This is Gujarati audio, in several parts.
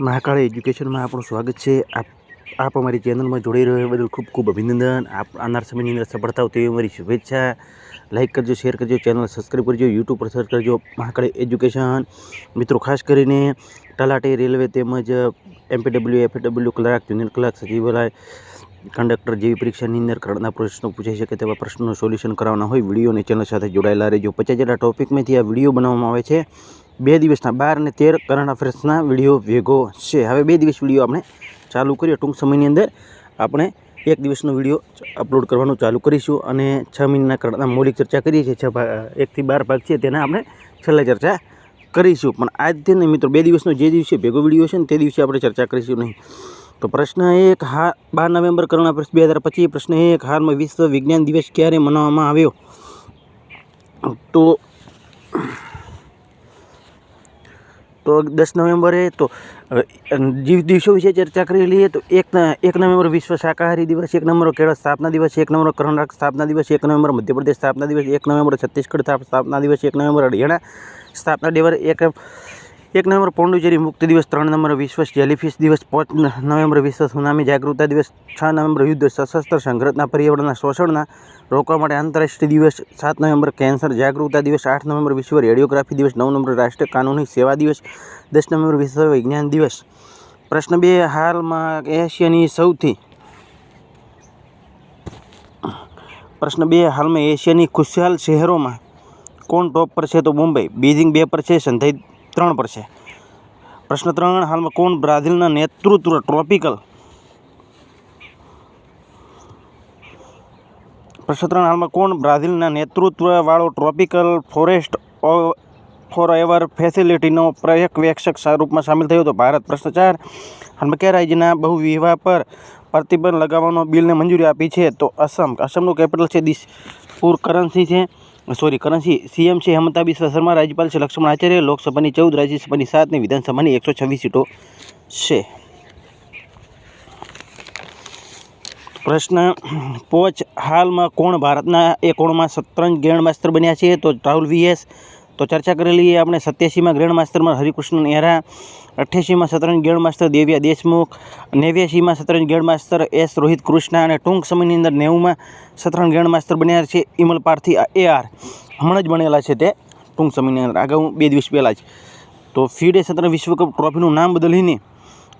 મહાકાળી એજ્યુકેશનમાં આપણું સ્વાગત છે. આપ આપ અમારી ચેનલમાં જોડાઈ રહ્યો એ બદલ ખૂબ ખૂબ અભિનંદન. આપ આવનાર સમયની અંદર સફળતાઓ તેવી અમારી શુભેચ્છા. લાઇક કરજો શેર કરજો ચેનલ સબસ્ક્રાઈબ કરજો યુટ્યુબ પર સર્ચ કરજો મહાકાળી એજ્યુકેશન. મિત્રો, ખાસ કરીને તલાટી, રેલવે તેમજ M P W F A W clerk junior clerk સચિવાલય કંડક્ટર જેવી પરીક્ષાની અંદર કરડના પ્રશ્નો પૂછાઈ શકે તેવા પ્રશ્નોનું સોલ્યુશન કરાવવાના હોય, વીડિયો અને ચેનલ સાથે જોડાયેલા રહેજો. પચાસ જેટલા ટોપિકમાંથી આ વીડિયો બનાવવામાં આવે છે. બે દિવસના બાર અને તેર કરંટ અફેર્સના વીડિયો ભેગો છે. હવે બે દિવસ વીડિયો આપણે ચાલુ કરીએ. ટૂંક સમયની અંદર આપણે એક દિવસનો વીડિયો અપલોડ કરવાનું ચાલુ કરીશું અને છ મહિનાના કરંટના મૌલિક ચર્ચા કરીએ છીએ. છ ભાગ, એકથી બાર ભાગ છે તેના આપણે છેલ્લે ચર્ચા કરીશું. પણ આજથી નહીં મિત્રો, બે દિવસનો જે દિવસે ભેગો વીડિયો છે ને તે દિવસે આપણે ચર્ચા કરીશું નહીં. તો પ્રશ્ન એક, હા, બાર નવેમ્બર કરંટ પ્રશ્ન બે હજાર પચીસ. પ્રશ્ન એક, હાલમાં વિશ્વ વિજ્ઞાન દિવસ ક્યારે મનાવવામાં આવ્યો? તો તો દસ નવેમ્બરે તો જીવ દિવસો વિશે ચર્ચા કરી લઈએ તો એક એક નવેમ્બર વિશ્વ શાકાહારી દિવસ, એક નંબર કેરળ સ્થાપના દિવસ, એક નંબર કર્ણાટક સ્થાપના દિવસ, એક નવેમ્બર મધ્યપ્રદેશ સ્થાપના દિવસ, એક નવેમ્બર છત્તીસગઢ સ્થાપ- સ્થાપના દિવસ, એક નવેમ્બર હરિયાણા સ્થાપના દિવસ, એક એક નવેમ્બર પોંડુચેરી મુક્તિ દિવસ, ત્રણ નવેમ્બર વિશ્વ જેલીફિશ દિવસ, પાંચ નવેમ્બર વિશ્વ સુનામી જાગૃતતા દિવસ, છ નવેમ્બર યુદ્ધ સશસ્ત્ર સંઘર્ષના પર્યાવરણના શોષણના રોકવા માટે આંતરરાષ્ટ્રીય દિવસ, સાત નવેમ્બર કેન્સર જાગૃતતા દિવસ, આઠ નવેમ્બર વિશ્વ રેડિયોગ્રાફી દિવસ, નવ નવેમ્બર રાષ્ટ્રીય કાનૂની સેવા દિવસ, દસ નવેમ્બર વિશ્વ વિજ્ઞાન દિવસ. પ્રશ્ન બે, હાલમાં એશિયાની સૌથી પ્રશ્ન બે, હાલમાં એશિયાની ખુશહાલ શહેરોમાં કોણ ટોપ પર છે? તો મુંબઈ. બીજિંગ બે પર છે સંધાઈ ત્રણ પર છે. પ્રશ્ન ત્રણ, હાલમાં કોણ બ્રાઝિલના નેતૃત્વ ટ્રોપિકલ પ્રશ્ન ત્રણ, હાલમાં કોણ બ્રાઝિલના નેતૃત્વવાળો ટ્રોપિકલ ફોરેસ્ટ ફોર એવર ફેસિલિટીનો પર્યવેક્ષક સ્વરૂપમાં સામેલ થયો હતો? ભારત, પ્રશ્ન ચાર, હાલમાં કયા રાજ્યના બહુ વિવાહ પર પ્રતિબંધ લગાવવાનો બિલને મંજૂરી આપી છે? તો અસમ, અસમનું કેપિટલ છે દિસપુર કરન્સી છે. સોરી કરન્સી સીએમ છે હેમંતા બિસ્વા શર્મા, રાજ્યપાલ છે લક્ષ્મણ આચાર્ય, લોકસભાની ચૌદ, રાજ્યસભાની સાત અને વિધાનસભાની એકસો છવ્વીસ સીટો છે. પ્રશ્ન, પોચ હાલમાં કોણ ભારતના એકોણમાં શતરંજ ગ્રેન્ડ માસ્ટર બન્યા છે? તો રાહુલ વીએસ તો ચર્ચા કરેલી આપણે સત્યાસીમાં ગ્રેન્ડ માસ્ટરમાં હરિકૃષ્ણ નેહરા અઠ્યાસીમાં શતરંજ ગ્રેન્ડ માસ્ટર દેવ્યા દેશમુખ, નેવ્યાસીમાં શતરંજ grand master S Rohit Krishna અને ટૂંક સમયની અંદર નેવુંમાં શતરંજ ગ્રેન્ડ માસ્ટર બન્યા છે ઇમલ પાર્થી એ આર. હમણાં જ બનેલા છે તે ટૂંક સમયની અંદર. અગાઉ બે દિવસ પહેલાં જ. તો ફીડે શતરંજ વિશ્વકપ ટ્રોફીનું નામ બદલીને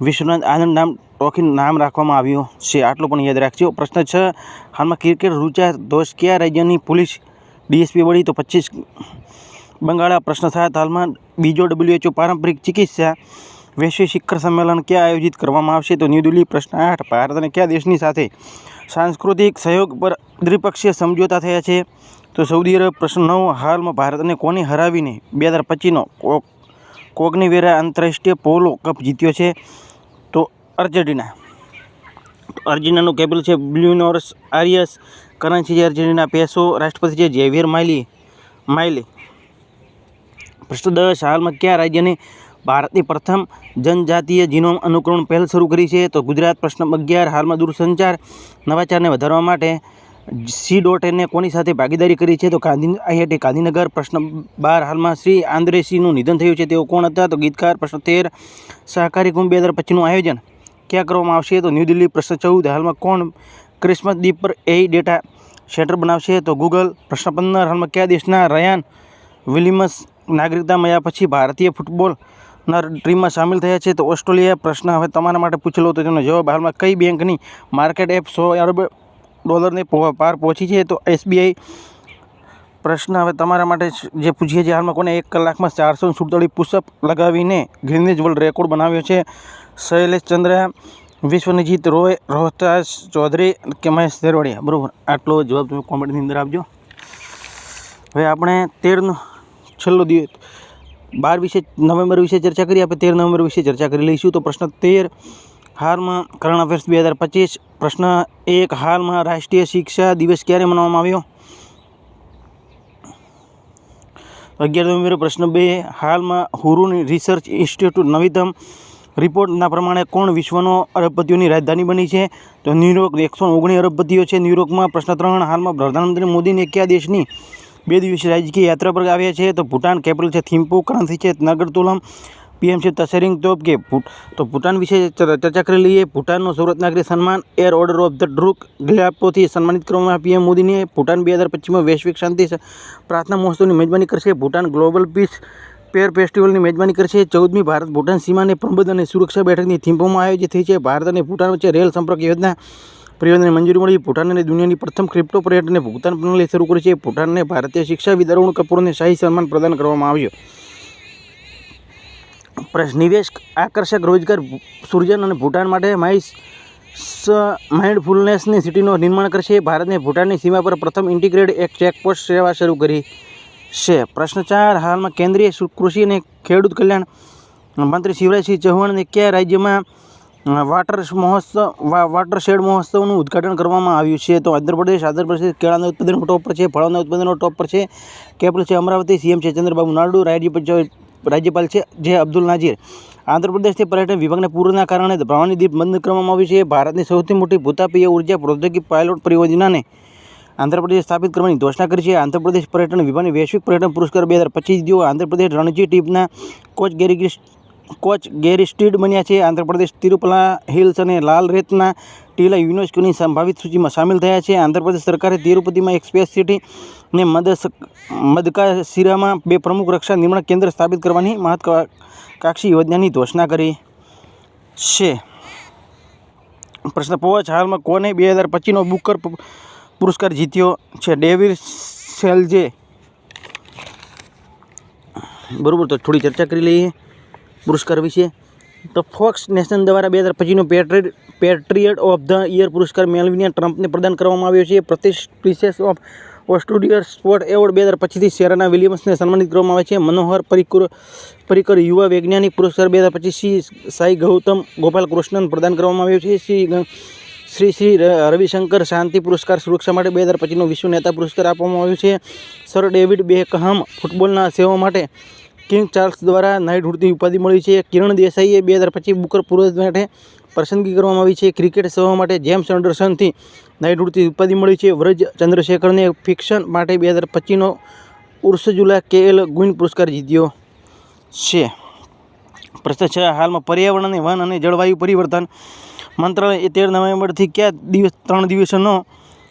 વિશ્વનાથ આનંદ નામ ટ્રોફીનું નામ રાખવામાં આવ્યું છે. આટલું પણ યાદ રાખજો. પ્રશ્ન છ, હાલમાં ક્રિકેટ રૂચા દોષ કયા રાજ્યની પોલીસ ડીએસપી વળી તો પચીસ બંગાળા પ્રશ્ન સહાયત હાલમાં બીજો ડબ્લ્યુએચઓ પારંપરિક ચિકિત્સા વૈશ્વિક શિખર સંમેલન ક્યાં આયોજિત કરવામાં આવશે તો ન્યૂ દિલ્હી પ્રશ્ન આઠ. ભારત અને કયા દેશની સાથે સાંસ્કૃતિક સહયોગ પર દ્વિપક્ષીય સમજોતા થયા છે? તો સૌદી અરબ પ્રશ્ન નવ. હાલમાં ભારતને કોને હરાવીને બે હજાર પચીસનો કોગ્નિવેરા આંતરરાષ્ટ્રીય પોલો કપ જીત્યો છે? તો અર્જેન્ટિના. અર્જેન્ટિનાનું કેપિટલ છે બ્લ્યુનોર્સ આરિયસ. કરન્સી છે અર્જેન્ટિના. પેસો રાષ્ટ્રપતિ છે ઝેવિયર માઇલી માઇલી. પ્રશ્ન દસ હાલમાં કયા રાજ્યને ભારતની પ્રથમ જનજાતીય જીનોમ અનુકરણ પહેલ શરૂ કરી છે? તો ગુજરાત પ્રશ્ન અગિયાર, હાલમાં દૂરસંચાર નવાચારને વધારવા માટે સી ડોટ એને કોની સાથે ભાગીદારી કરી છે? તો ગાંધી આઈઆઈટી ગાંધીનગર પ્રશ્ન બાર, હાલમાં શ્રી આંદ્રેસીનું નિધન થયું છે. તેઓ કોણ હતા? તો ગીતકાર પ્રશ્ન તેર, સહકારી કુંભ બે હજાર પચીસનું આયોજન ક્યાં કરવામાં આવશે? તો ન્યૂ દિલ્હી પ્રશ્ન ચૌદ, હાલમાં કોણ ક્રિસમસ દ્વીપ પર એ ડેટા સેન્ટર બનાવશે? તો ગૂગલ પ્રશ્ન પંદર, હાલમાં કયા દેશના રયાન વિલિયમ્સ નાગરિકતા મળ્યા પછી ભારતીય ફૂટબોલના ટીમમાં સામેલ થયા છે. તો ઓસ્ટ્રેલિયા પ્રશ્ન હવે તમારા માટે પૂછેલો તો તેનો જવાબ હાલમાં કઈ બેંકની માર્કેટ એપ સો અરબ ડોલરને પાર પહોંચી છે? તો એસબીઆઈ પ્રશ્ન હવે તમારા માટે જે પૂછીએ છીએ, હાલમાં કોને એક કલાકમાં ચારસો સુડતાળીસ પુષપ લગાવીને ગ્રીનિજ વર્લ્ડ રેકોર્ડ બનાવ્યો છે? શૈલેષ ચંદ્ર વિશ્વનજીત રોય રોહતાસ ચૌધરી કે મહેશ દેરવાડિયા બરાબર, આટલો જવાબ તમે કોમેન્ટની અંદર આપજો. હવે આપણે તેરનો છેલ્લો દિવસ બાર વિશે નવેમ્બર વિશે ચર્ચા કરી, આપણે તેર નવેમ્બર વિશે ચર્ચા કરી લઈશું. તો પ્રશ્ન તેર, હાલમાં કરંટ અફેર્સ બે હજાર પચીસ, પ્રશ્ન એક, હાલમાં રાષ્ટ્રીય શિક્ષા દિવસ ક્યારે મનાવવામાં આવ્યો? અગિયાર નવેમ્બરે પ્રશ્ન બે, હાલમાં હુરુની રિસર્ચ ઇન્સ્ટિટ્યૂટ નવીનતમ રિપોર્ટના પ્રમાણે કોણ વિશ્વનો અરબપતિઓની રાજધાની બની છે? તો ન્યુયોર્ક એકસો ઓગણીસ અરબપતિઓ છે. ન્યુયોર્કમાં પ્રશ્ન ત્રણ, હાલમાં પ્રધાનમંત્રી મોદીને કયા દેશની બે દિવસીય રાજકીય યાત્રા પર આવ્યા છે. તો ભૂટાન કેપિટલ છે થિમ્પુ કરન્સી છે નગરતુલમ. પીએમ છે તસેરિંગ તોપ કે તો ભૂટાન વિશે ચર- ચર્ચા કરી લઈએ. ભૂટાનનો સુરત નાગરિક સન્માન, એર ઓર્ડર ઓફ ધ ડ્રુક ગ્લેપોથી સન્માનિત કરવામાં પીએમ મોદીને ભૂટાન બે હજાર પચીસમાં વૈશ્વિક શાંતિ પ્રાર્થના મહોત્સવની મેજબાની કરશે. ભૂટાન ગ્લોબલ પીસ પેર ફેસ્ટિવલની મેજબાની કરશે. ચૌદમી ભારત ભૂટાન સીમાને પ્રબંધ અને સુરક્ષા બેઠકની થીમ્પોમાં આયોજિત થઈ છે. ભારત અને ભૂટાન વચ્ચે રેલ સંપર્ક યોજના પરિયોજનાને મંજૂરી મળી. ભૂટાન દુનિયાની પ્રથમ ક્રિપ્ટો પર્યટનને ભુગતાન પ્રણાલી શરૂ કરી છે. ભૂટાનને ભારતીય શિક્ષાવિદ અરુણ કપૂરને શાહી સન્માન પ્રદાન કરવામાં આવ્યું. નિવેશ આકર્ષક, રોજગાર સૂર્જન અને ભૂટાન માટે માઇસ માઇન્ડફુલનેસની સિટીનું નિર્માણ કરશે. ભારતને ભૂટાનની સીમા પર પ્રથમ ઇન્ટિગ્રેટેડ એક ચેકપોસ્ટ સેવા શરૂ કરી છે. પ્રશ્ન ચાર, હાલમાં કેન્દ્રીય કૃષિ અને ખેડૂત કલ્યાણ મંત્રી શિવરાજસિંહ ચૌહાણને કયા રાજ્યમાં વાટર મહોત્સવ વાટરશેડ મહોત્સવનું ઉદ્ઘાટન કરવામાં આવ્યું છે. તો આંધ્રપ્રદેશ આંધ્રપ્રદેશ કેળાના ઉત્પાદન ટોપ પર છે, ફળોના ઉત્પાદનો ટોપ પર છે. કેપિટલ છે, અમરાવતી સીએમ છે, ચંદ્રબાબુ નાયડુ, રાજ્ય રાજ્યપાલ છે, જે અબ્દુલ નાજીર. આંધ્રપ્રદેશથી પર્યટન વિભાગને પૂરના કારણે ભવાની દ્વીપ બંધ કરવામાં આવ્યું છે. ભારતની સૌથી મોટી ભૂતાપીય ઊર્જા પ્રૌદ્યોગિક પાયલોટ પરિયોજનાને આંધ્રપ્રદેશ સ્થાપિત કરવાની ઘોષણા કરી છે. આંધ્રપ્રદેશ પર્યટન વિભાગની વૈશ્વિક પર્યટન પુરસ્કાર બે હજાર પચીસ જેઓ આંધ્રપ્રદેશ રણજી ટીમના કોચ ગેરી કોચ ગેરી સ્ટીડ બન્યા છે. આંધ્રપ્રદેશ તિરુપલા હિલ્સ અને લાલ રેતના ટીલા યુનેસ્કોની સંભાવિત સૂચિમાં સામેલ થયા છે. આંધ્રપ્રદેશ સરકારે તિરુપતિમાં એક સ્પેસ સિટી ને મદસ, મદકાશિરામાં બે પ્રમુખ રક્ષા નિર્માણ કેન્દ્ર સ્થાપિત કરવાની મહત્વાકાંક્ષી યોજનાની ઘોષણા કરી છે. પ્રશ્ન પાંચ હાલમાં કોને બે હજાર પચીસનો બુકર પુરસ્કાર જીત્યો છે? David Szalay. બરોબર, તો થોડી ચર્ચા કરી લઈએ. પુરસ્કાર વિશે. તો ફોક્સ નેશન દ્વારા બે હજાર પચીસનો પેટ્રી પેટ્રિયટ ઓફ ધ યર પુરસ્કાર મેલવિનિયા ટ્રમ્પને પ્રદાન કરવામાં આવ્યો છે. પ્રતિષ્ઠિસેસ ઓફ ઓસ્ટ્રેલિયર સ્પોર્ટ એવોર્ડ બે હજાર પચીસથી સેરાના વિલિયમ્સને સન્માનિત કરવામાં આવે છે. મનોહર પરિકર પરિકર યુવા વૈજ્ઞાનિક પુરસ્કાર બે હજાર પચીસથી સાઈ ગૌતમ ગોપાલ કૃષ્ણન પ્રદાન કરવામાં આવ્યો છે. શ્રી શ્રી શ્રી રવિશંકર શાંતિ પુરસ્કાર સુરક્ષા માટે બે હજાર પચીસનો વિશ્વ નેતા પુરસ્કાર આપવામાં આવ્યો છે. સર ડેવિડ બેકહમ ફૂટબોલના સેવા માટે કિંગ ચાર્લ્સ દ્વારા નાઇટ નાઇટહુડની ઉપાધિ મળી છે. કિરણ દેસાઈએ બે હજાર પચીસ બુકર પુરસ્કાર માટે પસંદગી કરવામાં આવી છે. ક્રિકેટ સેવા માટે જેમ્સ એન્ડરસનથી નાઇટહુડથી ઉપાધિ મળી છે. વ્રજ ચંદ્રશેખરને ફિક્શન માટે બે હજાર પચીસનો ઉર્સજુલા કે એલ ગુઇન પુરસ્કાર જીત્યો છે. પ્રશ્ન છે. હાલમાં પર્યાવરણ અને વન અને જળવાયુ પરિવર્તન મંત્રાલય તેર નવેમ્બરથી કયા દિવસ, ત્રણ દિવસનો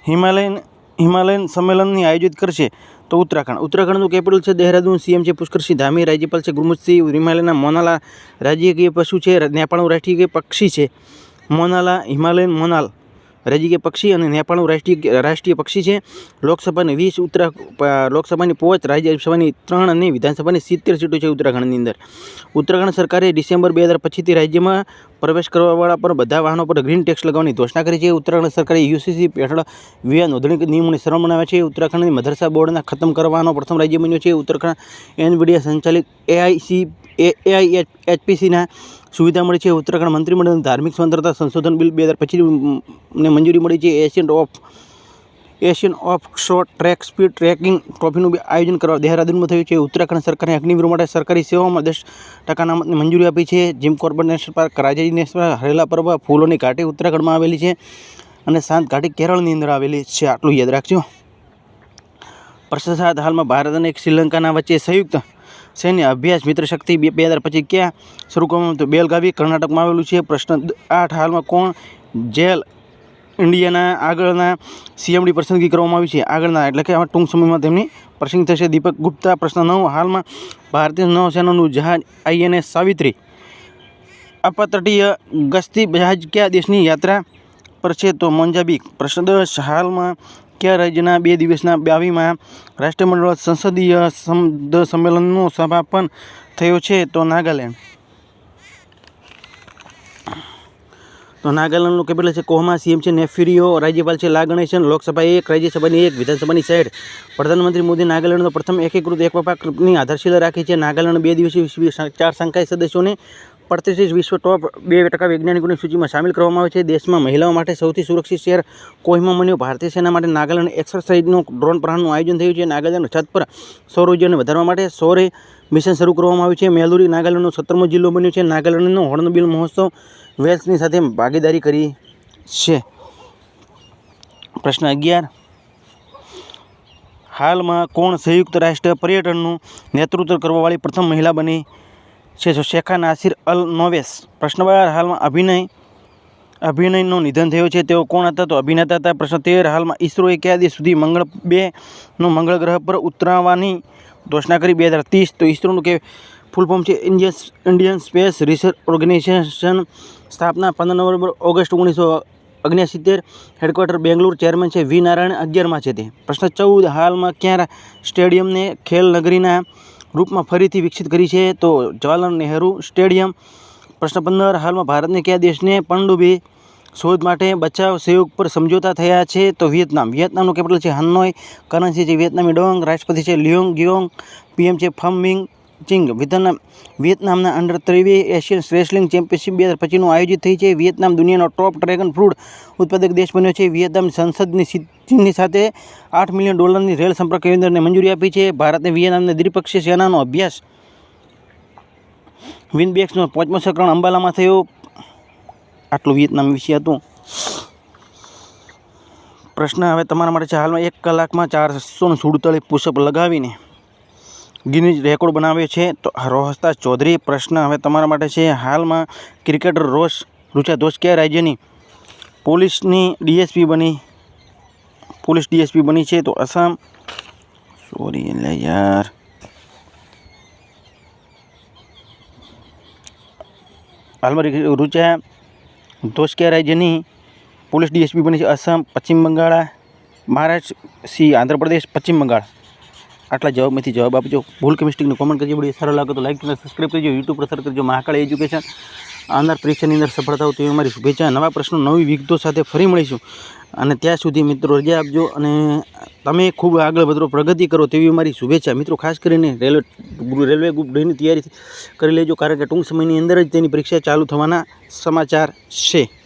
હિમાલયન હિમાલયન સંમેલનની આયોજિત કરશે? તો ઉત્તરાખંડ. ઉત્તરાખંડનું કેપિટલ છે દહેરાદૂન. સીએમ છે પુષ્કરસિંહ ધામી રાજ્યપાલ છે ગુરમુખસિંહ હિમાલયના મોનાલા રાજ્યકીય પશુ છે નેપાળનું રાષ્ટ્રીય પક્ષી છે મોનાલા, હિમાલયન મોનાલ રાજ્ય પક્ષી અને નેપાળનું રાષ્ટ્રીય રાષ્ટ્રીય પક્ષી છે. લોકસભાની વીસ ઉત્તરા લોકસભાની પાંચ, રાજ્યસભાની ત્રણ અને વિધાનસભાની સિત્તેર સીટો છે ઉત્તરાખંડની અંદર. ઉત્તરાખંડ સરકારે ડિસેમ્બર બે હજાર પચીસથી રાજ્યમાં પ્રવેશ કરવાવાળા પર બધા વાહનો પર ગ્રીન ટેક્સ લગાવવાની ઘોષણા કરી છે. ઉત્તરાખંડ સરકારે યુસીસી હેઠળ વિવા નોંધણી નિયમોની સરળ બનાવ્યા છે. ઉત્તરાખંડની મદરસા બોર્ડના ખતમ કરવાનો પ્રથમ રાજ્ય બન્યો છે. ઉત્તરાખંડ એનવીડીએ સંચાલિત એઆઈસી એઆઈ એચપીસીના સુવિધા મળી છે. ઉત્તરાખંડ મંત્રીમંડળની ધાર્મિક સ્વતંત્રતા સંશોધન બિલ બે હજાર પચીસને મંજૂરી મળી છે. Asian of Asian of short track speed trekking ટ્રોફીનું બી આયોજન કરવા દહેરાદૂનમાં થયું છે. ઉત્તરાખંડ સરકારે અગ્નિવીરો માટે સરકારી સેવામાં દસ ટકા નામતની મંજૂરી આપી છે. Jim Corbett national park Rajaji national park હરેલા પર્વત ફૂલોની ઘાટી ઉત્તરાખંડમાં આવેલી છે અને શાંત ઘાટી કેરળની અંદર આવેલી છે. આટલું યાદ રાખજો. પ્રસાદ હાલમાં ભારત અને શ્રીલંકાના વચ્ચે સંયુક્ત સૈન્ય અભ્યાસ મિત્ર શક્તિ બે હજાર પચીસ ક્યાં? શરૂ કરવામાં તો બેલગાવી, કર્ણાટકમાં આવેલું છે. પ્રશ્ન આઠ હાલમાં કોણ? જેલ ઇન્ડિયાના આગળના સીએમડી પસંદગી કરવામાં આવી છે. આગળના, એટલે કે ટૂંક સમયમાં તેમની પસંદગી થશે. દીપક ગુપ્તા પ્રશ્ન નવ. હાલમાં ભારતીય નૌસેનાનું જહાજ આઈએનએસ સાવિત્રી અપતટીય ગસ્તી જહાજ કયા દેશની યાત્રા પર છે? તો મોંજાબીક પ્રશ્ન દસ. હાલમાં કયા રાજ્યના બે દિવસના બાવીમાં રાષ્ટ્રમંડળ સંસદીય સંદ સંમેલનનું સમાપન થયો છે? તો નાગાલેન્ડ. તો નાગાલેન્ડનું કેપિટલ છે કોહમા, સીએમ છે નેફિરિયો રાજ્યપાલ છે લા ગણેશન, લોકસભા એક, રાજ્યસભાની એક, વિધાનસભાની સાઈડ પ્રધાનમંત્રી મોદી નાગાલેન્ડનો પ્રથમ એકીકૃત એક વપાકની આધારશિલા રાખી છે. નાગાલેન્ડ બે દિવસીય ચાર સંકાય સદસ્યોને પ્રતિષ્ઠિત વિશ્વ ટોપ બે ટકા વૈજ્ઞાનિકોની સૂચિમાં સામેલ કરવામાં આવે છે. દેશમાં મહિલાઓ માટે સૌથી સુરક્ષિત શહેર કોહિમા બન્યો ભારતીય સેના માટે નાગાલેન્ડ એક્સરસાઇઝનું ડ્રોન પ્રહારનું આયોજન થયું છે. નાગાલેન્ડ છત પર સૌર ઉર્જાને વધારવા માટે સૌરે મિશન શરૂ કરવામાં આવ્યું છે. મેલુરી નાગાલેન્ડનો સત્તરમો જિલ્લો બન્યો છે. નાગાલેન્ડનો હોર્નબિલ મહોત્સવ વેલ્સની સાથે ભાગીદારી કરી છે. પ્રશ્ન અગિયાર. હાલમાં કોણ સંયુક્ત રાષ્ટ્ર પર્યટનનું નેતૃત્વ કરવાવાળી પ્રથમ મહિલા બની છે. જો શેખા નાસિર અલ નોવેસ પ્રશ્ન હાલમાં અભિનય, અભિનયનું નિધન થયું છે. તેઓ કોણ હતા? તો અભિનેતા હતા પ્રશ્ન તેર. હાલમાં ઇસરોએ કયા સુધી મંગળ બેનું મંગળ ગ્રહ પર ઉતરાવવાની ઘોષણા કરી બે હજાર ત્રીસ? તો ઇસરોનું કે ફૂલ ફોર્મ છે Indian Indian space research organisation સ્થાપના પંદર નવેમ્બર ઓગસ્ટ ઓગણીસો અગ્નિસિત્તેર હેડક્વાર્ટર બેંગ્લોર ચેરમેન છે વી નારાયણ અગિયારમાં છે તે. પ્રશ્ન ચૌદ. હાલમાં ક્યાં સ્ટેડિયમને ખેલ નગરીના રૂપમાં ફરીથી વિકસિત કરી છે તો જવાહરલાલ નહેરુ સ્ટેડિયમ. પ્રશ્ન પંદર, હાલમાં ભારતને કયા દેશને પણડુબી શોધ માટે બચાવ સહયોગ પર સમજોતા થયા છે? તો વિયેતનામ. વિયેતનામનું કેપિટલ છે હનોઈ. કરન્સી છે વિયેતનામી ડોંગ. રાષ્ટ્રપતિ છે લિયોંગ ગિયોંગ. પીએમ છે ફમ મિંગ ચિંગ. વિયેતનામ વિયેતનામના અંડર ત્રેવીસ એશિયન રેસલિંગ ચેમ્પિયનશિપ બે હજાર પચીસનું આયોજિત થઈ છે. વિયેતનામ દુનિયાનો ટોપ ડ્રેગન ફ્રૂટ ઉત્પાદક દેશ બન્યો છે. વિયેતનામ સંસદની ચીનની સાથે આઠ મિલિયન ડોલરની રેલ સંપર્ક કેન્દ્રને મંજૂરી આપી છે. ભારતે વિયેતનામને દ્વિપક્ષીય સેનાનો અભ્યાસ વિનબેક્સનો પાંચમો સંસ્કરણ અંબાલામાં થયો. આટલું વિયેતનામ વિશે હતું. પ્રશ્ન હવે તમારા માટે છે. હાલમાં એક કલાકમાં ચારસો સુડતાલીસ પુષઅપ લગાવીને ગિનીજ રેકોર્ડ બનાવ્યો છે. તો રોહસ્તા ચૌધરી, પ્રશ્ન હવે તમારા માટે છે. હાલમાં ક્રિકેટર રોષ રુચા દોષ કયા રાજ્યની? પોલીસની ડીએસપી બની, પોલીસ ડીએસપી બની છે. તો આસામ સોરી એટલે યાર. હાલમાં રી- દોષ કયા રાજ્યની? પોલીસ ડીએસપી બની છે આસામ પશ્ચિમ બંગાળ મહારાષ્ટ્ર સી, આંધ્રપ્રદેશ, પશ્ચિમ બંગાળ. આટલા જવાબમાંથી જવાબ આપજો. ભૂલ કે મિસ્ટેકને કોમેન્ટ કરજો. વીડિયો સારો લાગે તો લાઈક અને સબસ્ક્રાઈબ કરજો. યુટ્યુબ પર કરજો. મહાકાળ એજ્યુકેશન આવનાર પરીક્ષાની અંદર સફળ થાવ તેવી મારી શુભેચ્છા. નવા પ્રશ્નો, નવી વિગતો સાથે ફરી મળીશું. અને ત્યાં સુધી મિત્રો રજા આપજો અને તમે ખૂબ આગળ વધો, પ્રગતિ કરો તેવી મારી શુભેચ્છા. મિત્રો, ખાસ કરીને રેલવે રેલવે ગ્રુપ ડેની તૈયારી કરી લેજો. કારણ કે ટૂંક સમયની અંદર જ તેની પરીક્ષા ચાલુ થવાના સમાચાર છે.